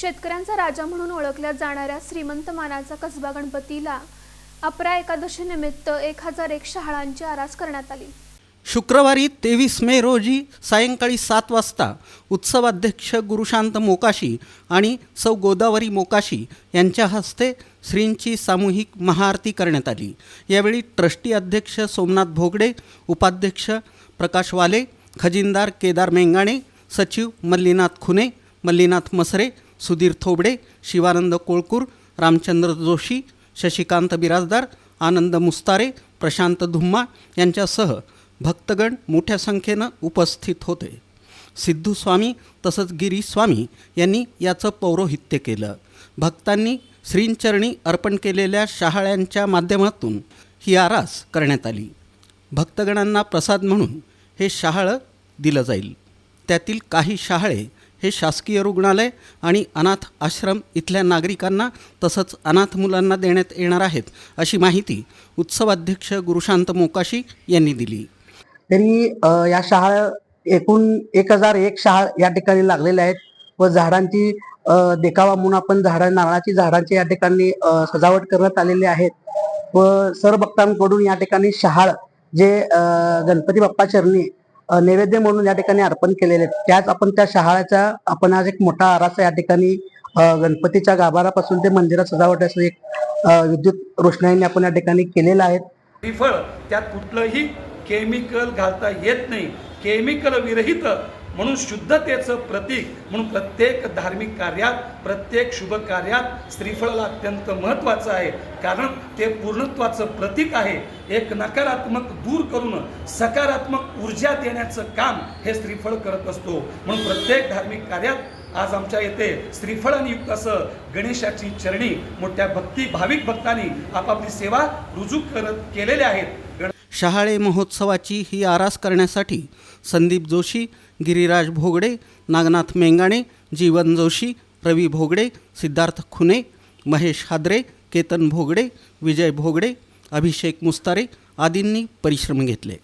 शेतकऱ्यांचा राजा म्हणून ओळखल्या जाणाऱ्या श्रीमंत मानाचा कसबा गणपतीला अपरा एकादशी निमित्त एक हजार एक शहाळांची आरास करण्यात आली. शुक्रवारी तेवीस मे रोजी सायंकाळी सात वाजता उत्सवाध्यक्ष गुरुशांत मोकाशी आणि सौ गोदावरी मोकाशी यांच्या हस्ते श्रींची सामूहिक महाआरती करण्यात आली. यावेळी ट्रस्टी अध्यक्ष सोमनाथ भोगडे उपाध्यक्ष प्रकाश वाले खजिनदार केदार मेंगाणे सचिव मल्लीनाथ खुने मल्लीनाथ मसरे सुधीर थोबडे शिवानंद कोळकूर रामचंद्र जोशी शशिकांत बिराजदार आनंद मुस्तारे प्रशांत धुम्मा यांच्यासह भक्तगण मोठ्या संख्येनं उपस्थित होते. सिद्धू स्वामी तसंच गिरी स्वामी यांनी याचं पौरोहित्य केलं. भक्तांनी श्रींचरणी अर्पण केलेल्या शहाळ्यांच्या माध्यमातून ही आरास करण्यात आली. भक्तगणांना प्रसाद म्हणून हे शहाळं दिलं जाईल. त्यातील काही शहाळे हे शासकीय रुग्णालय आणि अनाथ आश्रम इथल्या नागरिकांना तसंच अनाथ मुलांना देण्यात येणार आहेत अशी माहिती उत्सवाध्यक्ष गुरुशांत मोकाशी यांनी दिली. तरी या शहाळ एकूण एक हजार एक शहाळ या ठिकाणी लागलेल्या आहेत व झाडांची देखावा म्हणून आपण झाडा नारळाची झाडांची या ठिकाणी सजावट करण्यात आलेली आहेत. व सर भक्तांकडून या ठिकाणी शहाळ जे गणपती बाप्पा चरणी नैवेद्य म्हणून या ठिकाणी अर्पण केलेले आहेत. त्याच आपण त्या शहाळ्याचा आपण आज एक मोठा आरासा या ठिकाणी गणपतीच्या गाभारापासून ते मंदिरात सजावट असं एक विद्युत रोषणाईने आपण या ठिकाणी केलेलं आहे. श्रीफळ त्यात कुठलंही केमिकल घालता येत नाही. केमिकल विरहित म्हणून शुद्धतेचं प्रतीक म्हणून प्रत्येक धार्मिक कार्यात प्रत्येक शुभ कार्यात श्रीफळाला अत्यंत महत्त्वाचं आहे. कारण ते पूर्णत्वाचं प्रतीक आहे. एक नकारात्मक दूर करून सकारात्मक ऊर्जा देण्याचं काम हे श्रीफळ करत असतो. म्हणून प्रत्येक धार्मिक कार्यात आज आमच्या येथे श्रीफळानियुक्त असं गणेशाची चरणी मोठ्या भक्ती भाविक भक्तांनी आपापली सेवा रुजू करत केलेल्या आहेत. गण शहाळे महोत्सवाची ही आरास करण्यासाठी संदीप जोशी गिरिराज भोगडे नागनाथ मेंगाणे जीवन जोशी रवी भोगडे सिद्धार्थ खुने महेश हादरे केतन भोगडे विजय भोगडे अभिषेक मुस्तारे आदींनी परिश्रम घेतले.